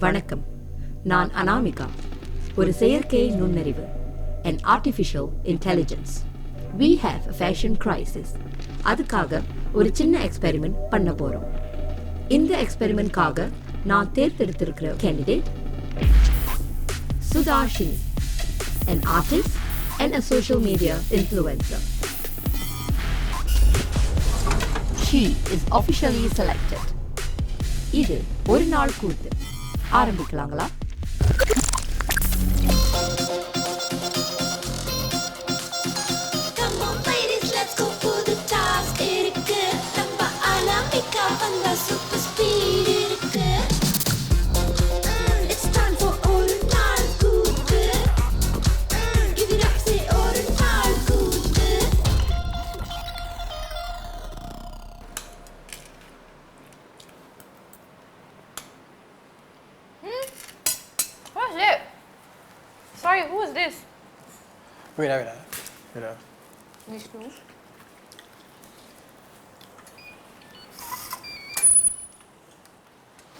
வணக்கம் நான் அனாமிகா ஒரு செயற்கை நுண்ணறிவு and artificial intelligence we have a fashion crisis அதுக்காக ஒரு சின்ன எக்ஸ்பெரிமெண்ட் பண்ண போகிறோம் இந்த எக்ஸ்பெரிமெண்ட்காக நான் தேர்ந்தெடுத்திருக்கிற candidate Sudhashini and artist and a social media influencer She is officially selected. இது ஒரு நாள் கூத்து ஆரம்பிக்கலாங்களா?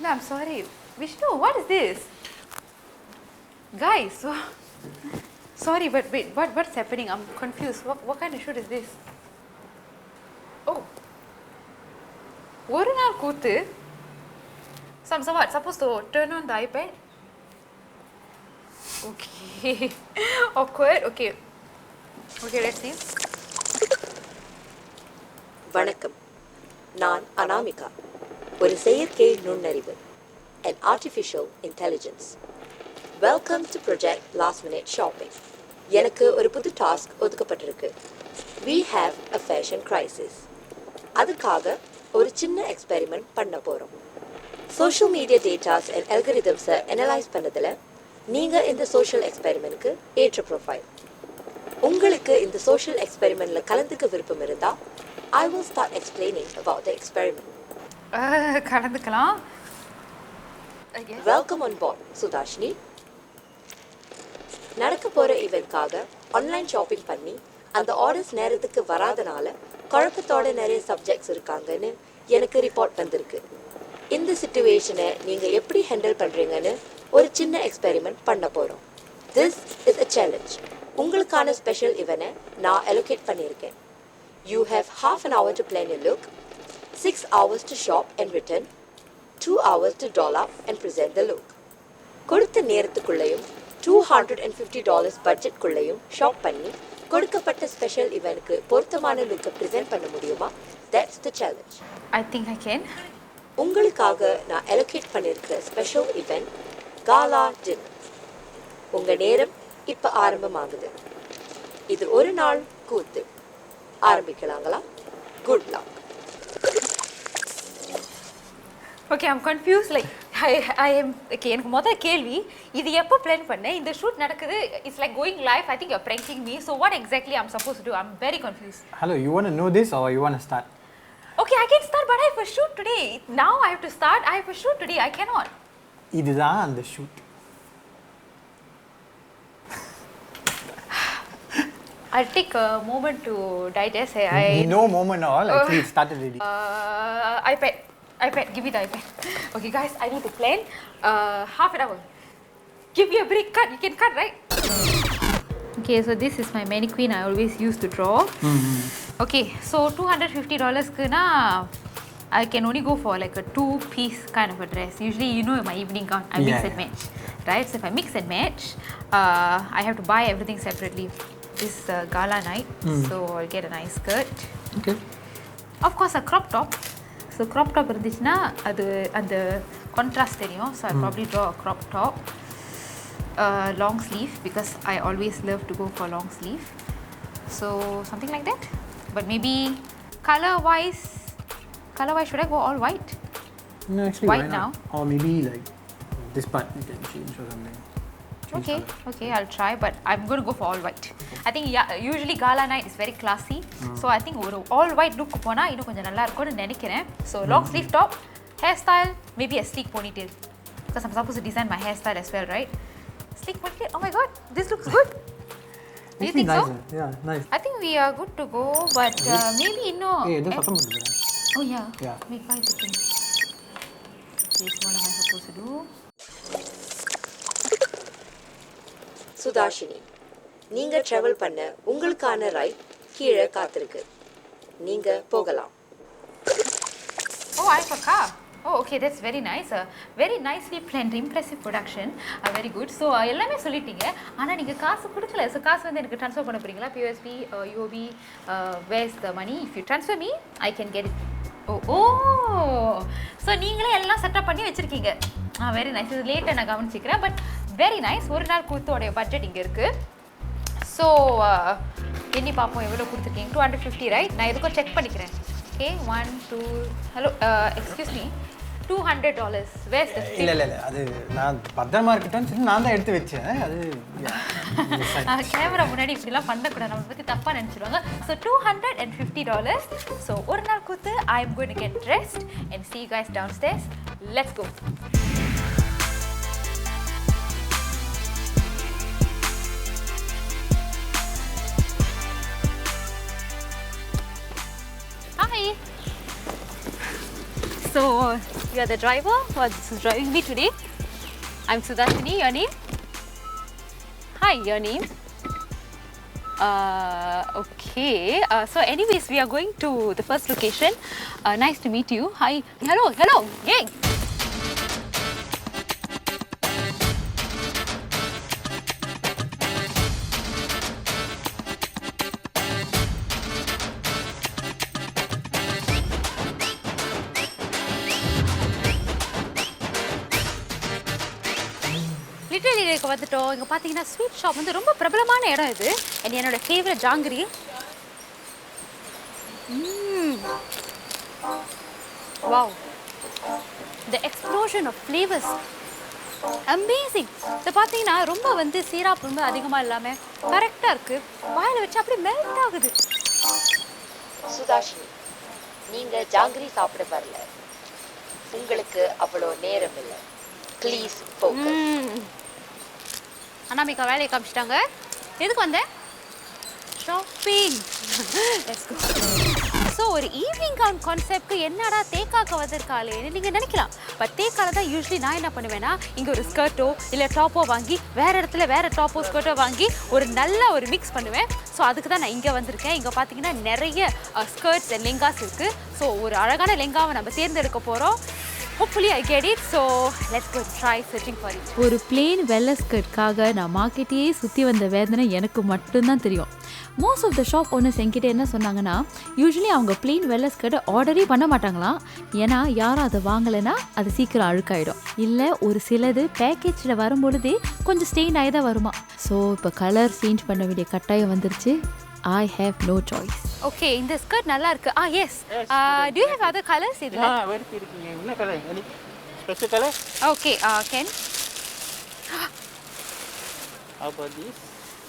No, I'm sorry. Vishnu, what is this? Guys, so, sorry, but wait, what, what's happening? I'm confused. What, what kind of shoot is this? Oh. ஒரு நாள் கூத்து So I'm so what, supposed to turn on the iPad? Okay. Awkward. Okay. Okay, let's see. வணக்கம் நான் அனாமிகா ஒரு செயற்கை நுண்ணறிவு and artificial intelligence welcome to project last minute shopping எனக்கு ஒரு புது task ஒதுக்கப்பட்டிருக்கு. We have a fashion crisis அதுக்காக ஒரு சின்ன எக்ஸ்பெரிமெண்ட் பண்ண போகிறோம் சோஷியல் மீடியா டேட்டாஸ் அண்ட் அல்கரிதம்ஸை அனலைஸ் பண்ணதில் நீங்கள் இந்த சோஷியல் எக்ஸ்பெரிமெண்ட்க்கு ஏற்ற ப்ரொஃபைல் உங்களுக்கு இந்த சோஷியல் எக்ஸ்பெரிமெண்ட்டில் கலந்துக்க விருப்பம் இருந்தால் I will start explaining about the experiment கலந்துக்கலாம். வெல்கம் ஆன் போர்ட் சுதாஷினி நடக்க போகிற இவெண்ட்காக ஆன்லைன் ஷாப்பிங் பண்ணி அந்த ஆர்டர்ஸ் நேரத்துக்கு வராதனால குழப்பத்தோட நிறைய சப்ஜெக்ட்ஸ் இருக்காங்கன்னு எனக்கு ரிப்போர்ட் வந்திருக்கு. இந்த சுச்சுவேஷனை நீங்கள் எப்படி ஹேண்டில் பண்ணுறீங்கன்னு ஒரு சின்ன எக்ஸ்பெரிமெண்ட் பண்ண போகிறோம் திஸ் இஸ் அ சேலஞ்ச் உங்களுக்கான ஸ்பெஷல் இவனை நான் அலோகேட் பண்ணியிருக்கேன். You have half an hour to plan your look six hours to shop and return two hours to doll up and present the look. கொடுத்த நேரத்துக்குள்ளேயும் two hundred and fifty dollars பட்ஜெட்குள்ளேயும் shop பண்ணி கொடுக்கப்பட்ட special இவனுக்கு பொருத்தமான லுக்கை present பண்ண முடியுமா? That's the challenge I think I can. உங்களுக்காக நான் அலோகேட் பண்ணியிருக்கிற ஸ்பெஷல் இவெண்ட் காலா டின்னர் உங்க நேரம் இப்ப ஆரம்பமாகுது. இது ஒரு நாள் கூத்து. ஆரம்பிக்கலாங்களா? Good luck. Okay I'm confuse like I I am okay எனக்கு முதல் கேள்வி இது எப்போ பிளான் பண்ணேன் இந்த ஷூட் நடக்குது it's like going life I think you pranking me so what exactly I'm suppose to I'm very confuse Hello, you want to know this or you want to start? Okay I can start but I have shoot today now I have to start I have shoot today I cannot இதுதான் அந்த shoot I'll take a moment to digest. I, I No moment at all. Actually, it started already. uh, iPad, iPad, give me the iPad. Okay, guys, I need to plan. Uh, half an hour. Give me a break. Cut. You can cut, right? Okay, so this is my mannequin I always used to draw. Okay, so two hundred fifty dollars na. I can only go for like a two-piece kind of a dress. Usually, you know, my evening gown, I mix Yeah, and yeah. match, right? So if I mix and match, uh, I have to buy everything separately. This uh, gala night, so I'll get a nice skirt. Okay. Of course, a crop top. So crop top இருந்துச்சுன்னா அது அந்த contrast தெரியும் so I probably draw a crop top uh, long sleeve because I always love to go for long sleeve so something like that but maybe color wise color wise should I go all white No, actually, White why not? Or maybe like this part you can change or something. Change okay colour. okay I'll try but I'm going to go for all white I think usually gala night is very classy so I think ஒரு all white look போனால் இன்னும் கொஞ்சம் நல்லா இருக்கும்னு நினைக்கிறேன் so long sleeve top hair style maybe a sleek ponytail because I'm suppose to design my hair style as well right sleek ponytail oh my god this looks good Do you think so? Yeah, nice. I think we are good to go, but maybe no. Oh yeah. Yeah. Sudarshini. நீங்க travel பண்ண உங்களுக்கான ride கீழே காத்திருக்கு. நீங்க போகலாம். Oh I ஃபக்கா ஓ okay that's very nice very nicely Uh, impressive production very good so எல்லாமே சொல்லிட்டீங்க. ஆனால் நீங்கள் காசு கொடுக்கல. ஸோ காசு வந்து எனக்கு ட்ரான்ஸ்ஃபர் பண்ண போறீங்களா? POSP UP ways the money if you transfer me I can get it oh oh so நீங்களே எல்லாம் செட்டப் பண்ணி வச்சுருக்கீங்க. Ah, ஆ வெரி நைஸ் இது லேட்டாக நான் கவனிச்சிக்கிறேன். பட் வெரி நைஸ் ஒரு நாள் கூத்தோடைய பட்ஜெட் இங்கே இருக்குது ஸோ எண்ணி பார்ப்போம் எவ்வளோ கொடுத்துருக்கீங்க? டூ ஹண்ட்ரட் ஃபிஃப்டி ரைட் நான் எதுக்கும் செக் பண்ணிக்கிறேன். Okay one two hello excuse me two hundred dollars waste இல்லை இல்லை இல்லை. அது நான் பத்திரமா இருக்கட்டும்னு சொல்லி நான் தான் எடுத்து வச்சேன். அது. கேமரா முன்னாடி இப்படிலாம் பண்ணக்கூடாது. நம்ம பற்றி தப்பாக நினச்சிடுவாங்க so two hundred and fifty dollars so ஒரு நாள் கூத்து I am going get dressed and see guys downstairs. Let's go So you are the driver who's driving me today. I'm Sudashini. Your name? Hi, your name? Uh, okay. Uh, so, anyways, we are going to the first location. Uh, nice to meet you. Hi. Hello. Hello. Gang. வந்துட்டோம் இங்கே பார்த்தீங்கன்னா sweet shop வந்து ரொம்ப பிரபலமான இடம் இது. And என்னோட favourite jangiri. Wow the explosion of flavours amazing இதை பார்த்தீங்கன்னா ரொம்ப வந்து சீராப் ரொம்ப அதிகமாக இல்லாமல் கரெக்டாக இருக்குது வாயில் வச்சு அப்படியே மெல்ட் ஆகுது. சுதாஷினி நீங்க ஜாங்கிரி சாப்பிட வரல. உங்களுக்கு அவ்வளோ நேரம் இல்லை. Please focus. அனாமிகா வேலையை காமிச்சிட்டாங்க. எதுக்கு வந்தேன் ஷாப்பிங் ஸோ ஒரு ஈவினிங் கவுன் கான்செப்ட்க்கு என்னடா தேக்காக்க வந்திருக்காளேன்னு நீங்கள் நினைக்கலாம். பட் தேக்கால தான் யூஸ்வலி நான் என்ன பண்ணுவேன்னா இங்கே ஒரு ஸ்கர்ட்டோ இல்லை டாப்போ வாங்கி வேறு இடத்துல வேறு டாப்போ ஸ்கர்ட்டோ வாங்கி ஒரு நல்ல ஒரு மிக்ஸ் பண்ணுவேன். ஸோ அதுக்கு தான் நான் இங்கே வந்திருக்கேன். இங்கே பார்த்தீங்கன்னா நிறைய ஸ்கர்ட்ஸ் லெங்காஸ் இருக்குது ஸோ ஒரு அழகான லெங்காவை நம்ம தேர்ந்தெடுக்க போகிறோம் hopefully I get it so let's go try searching for it ஒரு பிளெயின் வெள்ளை ஸ்கர்ட்காக நான் மார்க்கெட்டையே சுற்றி வந்த வேதனை எனக்கு மட்டும்தான் தெரியும். Most of the shop owners என்கிட்ட என்ன சொன்னாங்கன்னா யூஸ்வலி அவங்க பிளெயின் வெள்ளை ஸ்கர்ட்டை ஆர்டரே பண்ண மாட்டாங்களாம் ஏன்னா யாரும் அதை வாங்கலைன்னா அது சீக்கிரம் அழுக்காயிடும். இல்லை ஒரு சிலது பேக்கேஜில் வரும்பொழுதே கொஞ்சம் ஸ்டெயின் ஆகி தான் வருமா? ஸோ இப்போ கலர் சேஞ்ச் பண்ண வேண்டிய கட்டாயம் வந்துருச்சு. I have no choice okay இந்த ஸ்கர்ட் நல்லா இருக்கு ஆ yes do you have other colours ah இதில் வெறுப்பு இருக்கீங்க? என்ன colour any special colour okay can about this?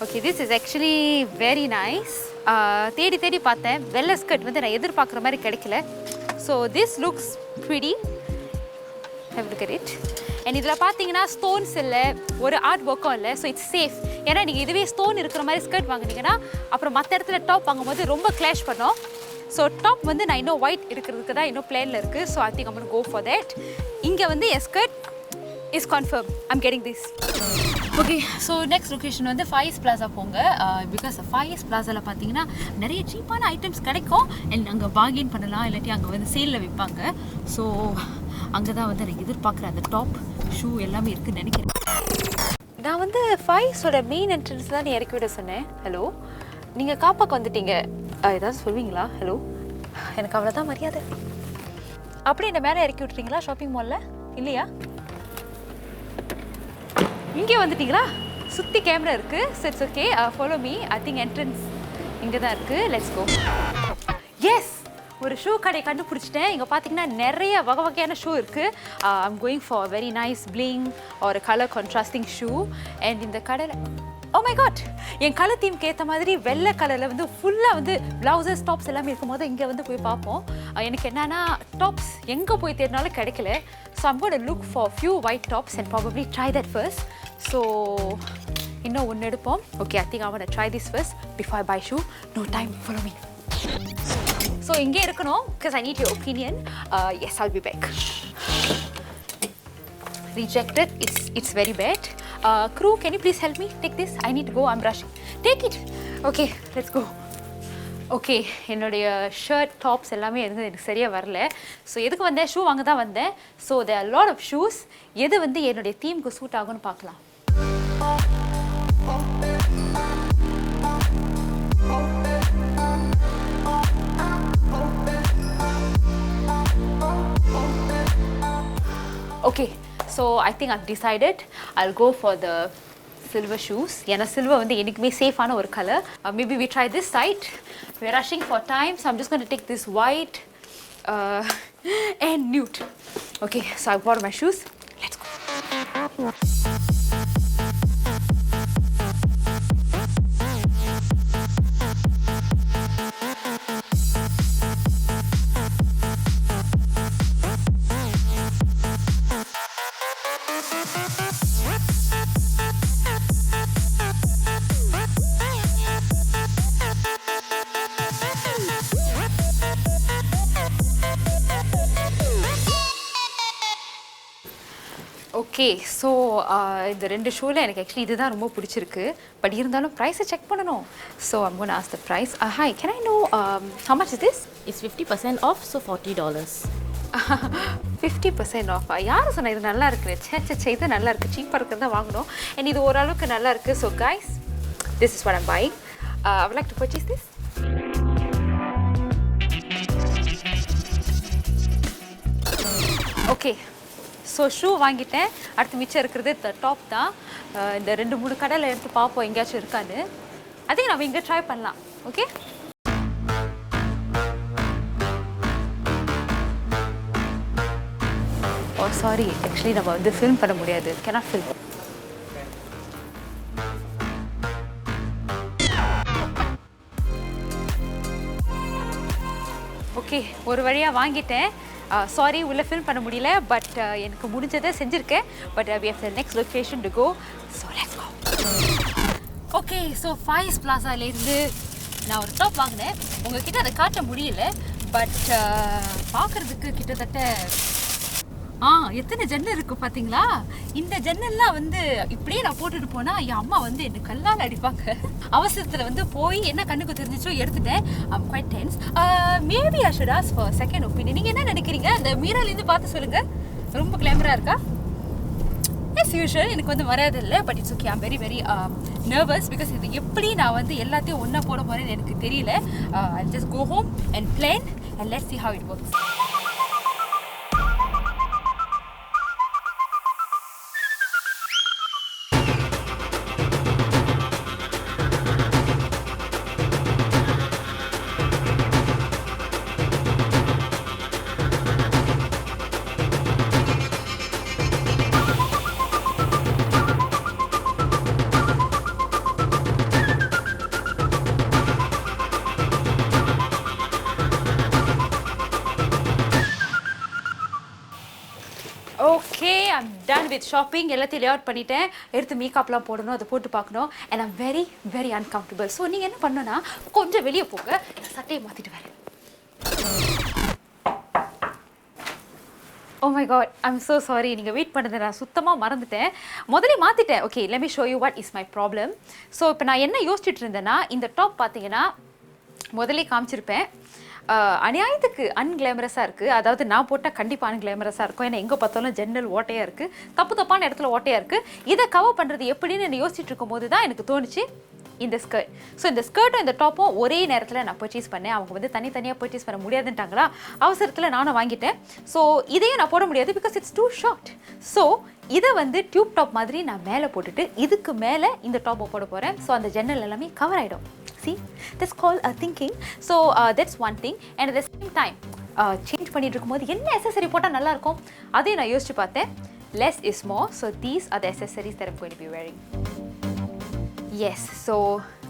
Okay this is actually very nice தேடி தேடி பார்த்தேன். வெள்ளை ஸ்கர்ட் வந்து நான் எதிர்பார்க்குற மாதிரி கிடைக்கல. So this looks pretty have look it and இதில் பார்த்தீங்கன்னா ஸ்டோன்ஸ் இல்லை ஒரு ஆர்ட் ஒர்க்கும் இல்லை ஸோ இட்ஸ் சேஃப் ஏன்னா நீங்கள் இதுவே ஸ்டோன் இருக்கிற மாதிரி ஸ்கர்ட் வாங்குனீங்கன்னா அப்புறம் மற்ற இடத்துல டாப் வாங்கும்போது ரொம்ப கிளாஷ் பண்ணோம். ஸோ டாப் வந்து நான் இன்னும் ஒயிட் இருக்கிறதுக்கு தான் இன்னும் பிளேனில் இருக்குது so I think I'm on go for that இங்கே வந்து skirt skirt is confirm I'm getting this okay so next location வந்து ஃபைஸ் பிளாசா போங்க. Uh, பிகாஸ் ஃபைஸ் பிளாசாவில் பார்த்தீங்கன்னா நிறைய சீப்பான ஐட்டம்ஸ் கிடைக்கும். அண்ட் அங்கே பார்கெயின் பண்ணலாம் இல்லாட்டி அங்கே வந்து சேலில் விற்பாங்க ஸோ அங்கே தான் வந்து எனக்கு எதிர்பார்க்குற அந்த டாப் ஷூ எல்லாமே இருக்குன்னு நினைக்கிறேன். நான் வந்து ஃபைஸோட மெயின் என்ட்ரன்ஸ் தான் நீ இறக்கி விட சொன்னேன். ஹலோ நீங்கள் காப்பாக்கு வந்துட்டீங்க. ஏதாவது சொல்வீங்களா? ஹலோ எனக்கு அவ்வளோதான் மரியாதை. அப்படி என்ன மேலே இறக்கி விட்றீங்களா ஷாப்பிங் மாலில் இல்லையா? இங்கே வந்துட்டீங்களா? சுற்றி கேமரா இருக்கு. So it's okay follow me I think entrance இங்கே தான் இருக்கு. லெட்ஸ் கோ எஸ் ஒரு ஷூ கடை கண்டுபிடிச்சிட்டேன். இங்கே பார்த்தீங்கன்னா நிறைய வகை வகையான ஷூ இருக்குது I'm going for very nice bling ஒரு கலர் கான்ட்ராஸ்டிங் ஷூ அண்ட் இந்த கடையில் ஓ oh மை காட் என் கலர் தீம்க்கு ஏற்ற மாதிரி வெள்ளை கலரில் வந்து ஃபுல்லாக வந்து ப்ளவுசஸ் டாப்ஸ் எல்லாமே இருக்கும்போது இங்கே வந்து போய் பார்ப்போம். Uh, எனக்கு என்னென்னா டாப்ஸ் எங்கே போய் தேடினாலும் கிடைக்கல. So I'm got look for few white tops and probably try that first so இன்னும் ஒன்று எடுப்போம். Okay I think I want try this first before buy shoe no time follow me so இங்கே இருக்கணும் because I need your opinion yes all be back rejected it's it's very bad. Uh, crew can you please help me? Take this. I need to go. I'm rushing. Take it. Okay let's go. Okay என்னுடைய shirt tops எல்லாமே எதுவும் எனக்கு சரியாக வரல. So எதுக்கு வந்தேன்? Shoe வாங்க தான் வந்தேன் so the lot of shoes எது வந்து என்னுடைய தீமுக்கு சூட் ஆகும்னு பார்க்கலாம். Okay so I think I've decided I'll go for the silver shoes ஏன்னா சில்வர் வந்து எனக்குமே சேஃபான ஒரு colour maybe we try this side we're rushing for time so I'm just going to take this white uh, and nude okay so I bought my shoes இந்த ரெண்டு ஷூவில் எனக்கு actually இதுதான் ரொம்ப பிடிச்சிருக்கு. பட் இருந்தாலும் ப்ரைஸை செக் பண்ணணும். So I'm gonna ask the price hi can I know how much is this? It's 50% off, so $40. Fifty percent ஆஃபா யார் சொன்னா இது நல்லா இருக்கு? சே சே சே இது நல்லா இருக்கு. சீப்பாக இருக்கிறது தான் வாங்கணும். அண்ட் இது ஓரளவுக்கு நல்லா இருக்கு. So guys this is what I'm buying I like to purchase this. Okay so shoe வாங்கிட்டேன். அடுத்து மிச்சம் இருக்கிறது டாப் தான். இந்த ரெண்டு மூணு கடையில் எடுத்து பார்ப்போம் எங்கேயாச்சும் இருக்காது அதே நம்ம இங்கே ட்ரை பண்ணலாம். ஓகே ஓ சாரி ஆக்சுவலி நம்ம வந்து ஃபில்ம் பண்ண முடியாது. கேனாட் ஃபில்ம் ஓகே ஒரு வழியாக வாங்கிட்டேன். சாரி உள்ளே ஃபில்ம் பண்ண முடியல பட் uh, எனக்கு முடிஞ்சதை செஞ்சுருக்கேன். But we have the next location to go so let's go okay so Fies பிளாசாலேருந்து நான் ஒரு டாப் வாங்கினேன். உங்ககிட்ட அதை காட்ட முடியல பட் uh, பார்க்குறதுக்கு கிட்டத்தட்ட ஆ எத்தனை ஜன்னல் இருக்கு பாத்தீங்களா? இந்த ஜன்னல்லாம் வந்து இப்படியே நான் போட்டுட்டு போனா என் அம்மா வந்து என்ன கல்லால் அடிப்பாங்க. அவசரத்துல வந்து போய் என்ன கண்ணுக்கு தெரிஞ்சிச்சோ எடுத்துட்டேன். I'm quite tense maybe I should ask for second opinion நீங்க என்ன நினைக்கிறீங்க? அந்த மீரல் இருந்து பார்த்து சொல்லுங்க. ரொம்ப கிளாமரா இருக்கா? எஸ் யூஷுவல் எனக்கு வந்து வராது இல்லை but it's okay I'm very very nervous because இது எப்படி நான் வந்து எல்லாத்தையும் ஒன்றா போட போகிறேன்னு எனக்கு தெரியல. I just go home and plan and let see how it works done with shopping எல்லாத்தையும் லே அவுட் பண்ணிட்டேன். எடுத்து மேக்கப்லாம் போடணும் அதை போட்டு பார்க்கணும். And I'm very very uncomfortable so நீங்கள் என்ன பண்ணணும்னா கொஞ்சம் வெளியே போங்க. சட்டையை மாற்றிட்டு வரேன். ஓ my god I'm so sorry நீங்கள் வெயிட் பண்ணதை நான் சுத்தமாக மறந்துட்டேன். முதலே மாற்றிட்டேன் okay let show you what is my problem so இப்போ நான் என்ன யோசிச்சுட்டு இருந்தேன்னா இந்த டாப் பார்த்தீங்கன்னா முதலே காமிச்சிருப்பேன். அநியாயத்துக்கு அன்கிளாமரஸாக இருக்குது அதாவது நான் போட்டால் கண்டிப்பாக அன்கிளாமரஸாக இருக்கும். ஏன்னா எங்கே பார்த்தாலும் ஜன்னல் ஓட்டையாக இருக்குது தப்பு தப்பான இடத்துல ஓட்டையாக இருக்குது இதை கவர் பண்ணுறது எப்படின்னு நான் யோசிச்சுட்டு இருக்கும்போது தான் எனக்கு தோணுச்சு இந்த ஸ்கர்ட் ஸோ இந்த ஸ்கர்ட்டும் இந்த டாப்பும் ஒரே நேரத்தில் நான் பர்ச்சேஸ் பண்ணேன். அவங்க வந்து தனித்தனியாக பர்ச்சேஸ் பண்ண முடியாதுன்ட்டாங்களா? அவசரத்தில் நானும் வாங்கிட்டேன். ஸோ இதையும் நான் போட முடியாது because it's too short so இதை வந்து டியூப் டாப் மாதிரி நான் மேலே போட்டுட்டு இதுக்கு மேலே இந்த டாப்பை போட போகிறேன் ஸோ அந்த ஜன்னல் எல்லாமே கவர் ஆகிடும் see this call a thinking so that's one thing and at the same time change பண்ணிட்டு இருக்கும்போது என்ன எசசரி போட்டால் நல்லாயிருக்கும் அதையும் நான் யோசிச்சு பார்த்தேன் less is more so these are the accessories that going to be wearing Yes, so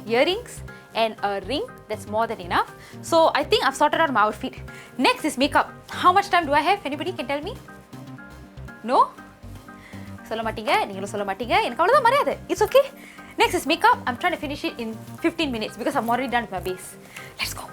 earrings and a ring, that's more than enough. So I think I've sorted out my outfit. Next is makeup. How much time do I have? Anybody can tell me? No? சொல்ல மாட்டீங்க நீங்களும் சொல்ல மாட்டீங்க எனக்கு அவ்வளோதான் மரியாதை it's okay Next is makeup. I'm trying to finish it in 15 minutes because I'm already done with my base. Let's go.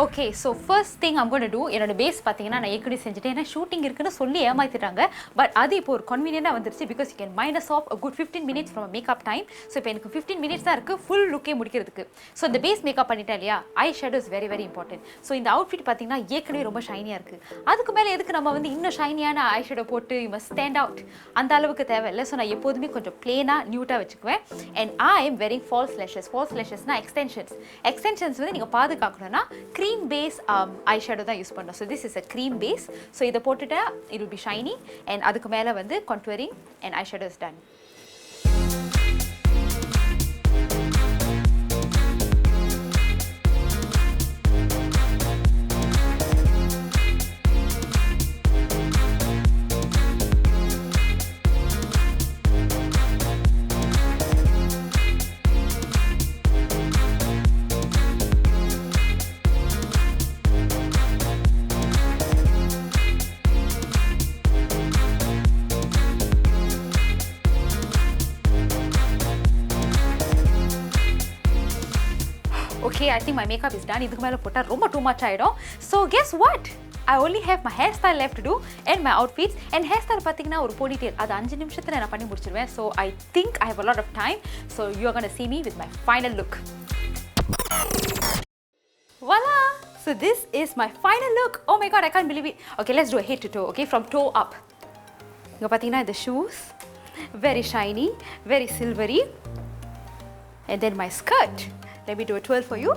Okay so first thing I'm going to என்னோட base பார்த்தீங்கன்னா நான் ஏற்கனவே செஞ்சுட்டேன். ஏன்னா ஷூட்டிங் இருக்குன்னு சொல்லி ஏமாத்திட்டாங்க பட் அது இப்போ ஒரு கன்வீனியண்டாக வந்துருச்சு because you can minus off a good fifteen minutes from makeup time so இப்போ எனக்கு ஃபிஃப்டீன் மினிட்ஸ் தான் இருக்குது ஃபுல் லுக்கே முடிக்கிறதுக்கு. ஸோ இந்த பேஸ் மேக்கப் பண்ணிட்டேன் இல்லையா? Eye shadow is very very important so இந்த அவுட்ஃபிட் பார்த்தீங்கன்னா ஏற்கனவே ரொம்ப ஷைனியாக இருக்குது அதுக்கு மேலே எதுக்கு நம்ம வந்து இன்னும் ஷைனியான ஐ ஷேடோ போட்டு யூ மஸ்ட் ஸ்டாண்ட் அவுட் அந்த அளவுக்கு தேவையில்லை. ஸோ நான் எப்போதுமே கொஞ்சம் பிளேனாக நியூட்டாக வச்சுக்குவேன். And I am wearing false lashes false லெஷஸ்னால் extensions extensions வந்து நீங்கள் பாதுகாக்கணும்னா க்ரீம் பேஸ் ஐ ஷேடோ தான் யூஸ் பண்ணணும் so this is a cream base so இதை போட்டுட்டா it will be shiny and அதுக்கு மேலே வந்து contouring and eye shadow is done okay I think my makeup is done இதுக்கு மேலே போட்டால் ரொம்ப டூ மச் ஆகிடும் so guess what I only have my hair style left to and my outfits and hair style பார்த்தீங்கன்னா ஒரு ponytail அது அஞ்சு நிமிஷத்தில் நான் பண்ணி முடிச்சிருவேன். So I think I have a lot of time so you are can see me with my final look voila so this is my final look. Oh my god i can't believe it. Okay let's do a head to toe okay? From toe up. இங்கே பார்த்தீங்கன்னா இந்த shoes very shiny very silvery and then my skirt. Let me do a twirl for you.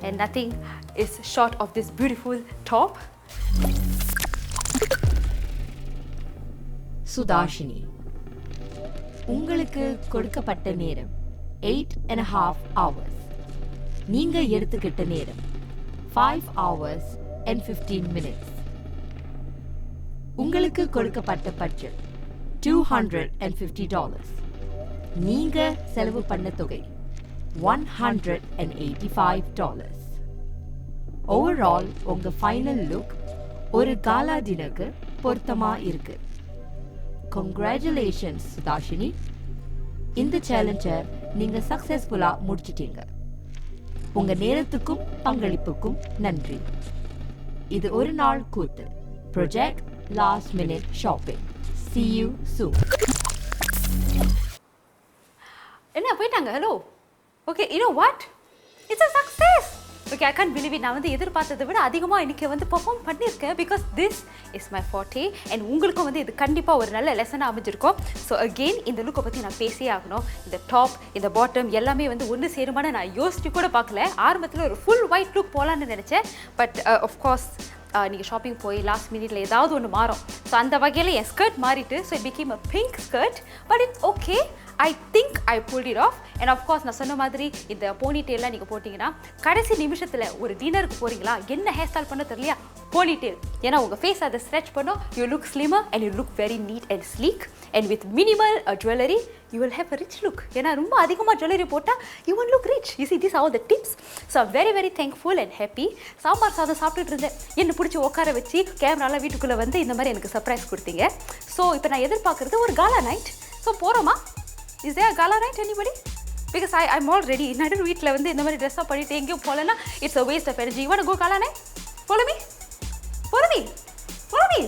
And nothing is short of this beautiful top. Sudhashini உங்களுக்கு கொடுக்கப்பட்ட நேரம் eight and half hours நீங்க எடுத்துக்கிட்ட நேரம் five hours and fifteen minutes உங்களுக்கு கொடுக்கப்பட்ட budget two hundred and fifty dollars நீங்க செலவு பண்ண தொகை one hundred and eighty five dollars overall உங்க ஃபைனல் லுக் ஒரு காலா டினருக்கு பொருத்தமா இருக்கு. கங்க்ராச்சுலேஷன்ஸ் சுதாஷினி. இந்த சேலஞ்சை நீங்க சக்சஸ்ஃபுல்லா முடிச்சிட்டீங்க. உங்க நேரத்துக்கும் பங்களிப்புக்கும் நன்றி. இது ஒரு நாள் கூத்து. Project last minute shopping see you soon என்ன போயிட்டாங்க? Hello okay you know what it's a success okay I can't believe நான் வந்து எதிர்பார்த்ததை விட அதிகமாக இன்றைக்கி வந்து பெர்ஃபார்ம் பண்ணியிருக்கேன் because this is my forty and உங்களுக்கும் வந்து இது கண்டிப்பாக ஒரு நல்ல லெசனாக அமைஞ்சிருக்கும். ஸோ அகெயின் இந்த லுக்கை பற்றி நான் பேசியே ஆகணும். இந்த டாப் இந்த பாட்டம் எல்லாமே வந்து ஒன்று சேருமான நான் யோசிச்சு கூட பார்க்கல. ஆரம்பத்தில் ஒரு ஃபுல் ஒயிட் லுக் போகலான்னு நினச்சேன். பட் ஆஃப்கோர்ஸ் நீங்கள் ஷாப்பிங் போய் லாஸ்ட் மினிட்ல ஏதாவது ஒன்று மாறும். ஸோ அந்த வகையில் என் ஸ்கர்ட் மாறிட்டு so it became a pink skirt but it okay I think I pull it off and of course நான் சொன்ன மாதிரி இந்த போனிடெயிலாம் நீங்கள் போட்டிங்கன்னா கடைசி நிமிஷத்தில் ஒரு டின்னருக்கு போகிறீங்களா என்ன ஹேர் ஸ்டைல் பண்ண தெரியலையா? போனிடெயில் ஏன்னா உங்கள் ஃபேஸ் அதை ஸ்ட்ரெச் பண்ணும். You look slimmer and you look very neat and sleek and with minimal jewellery you will have a rich look ஏன்னா ரொம்ப அதிகமாக ஜுவல்லரி போட்டால் you won't look rich is it this all the tips so very very thankful and happy sambar சாதம் சாப்பிட்டுட்டு இருந்தேன். என்ன பிடிச்சி உட்கார வச்சு கேமராலாம் வீட்டுக்குள்ளே வந்து இந்த மாதிரி எனக்கு சர்ப்ரைஸ் கொடுத்தீங்க. ஸோ இப்போ நான் எதிர்பார்க்குறது ஒரு காலா நைட் ஸோ போகிறோமா is there gala night anybody because I I'm all ready நடு வீட்டில் வந்து இந்த மாதிரி ட்ரெஸ்ஸாக பண்ணிட்டு எங்கேயும் போகலன்னா it's a waste of energy even go gala night போலமி போலமி follow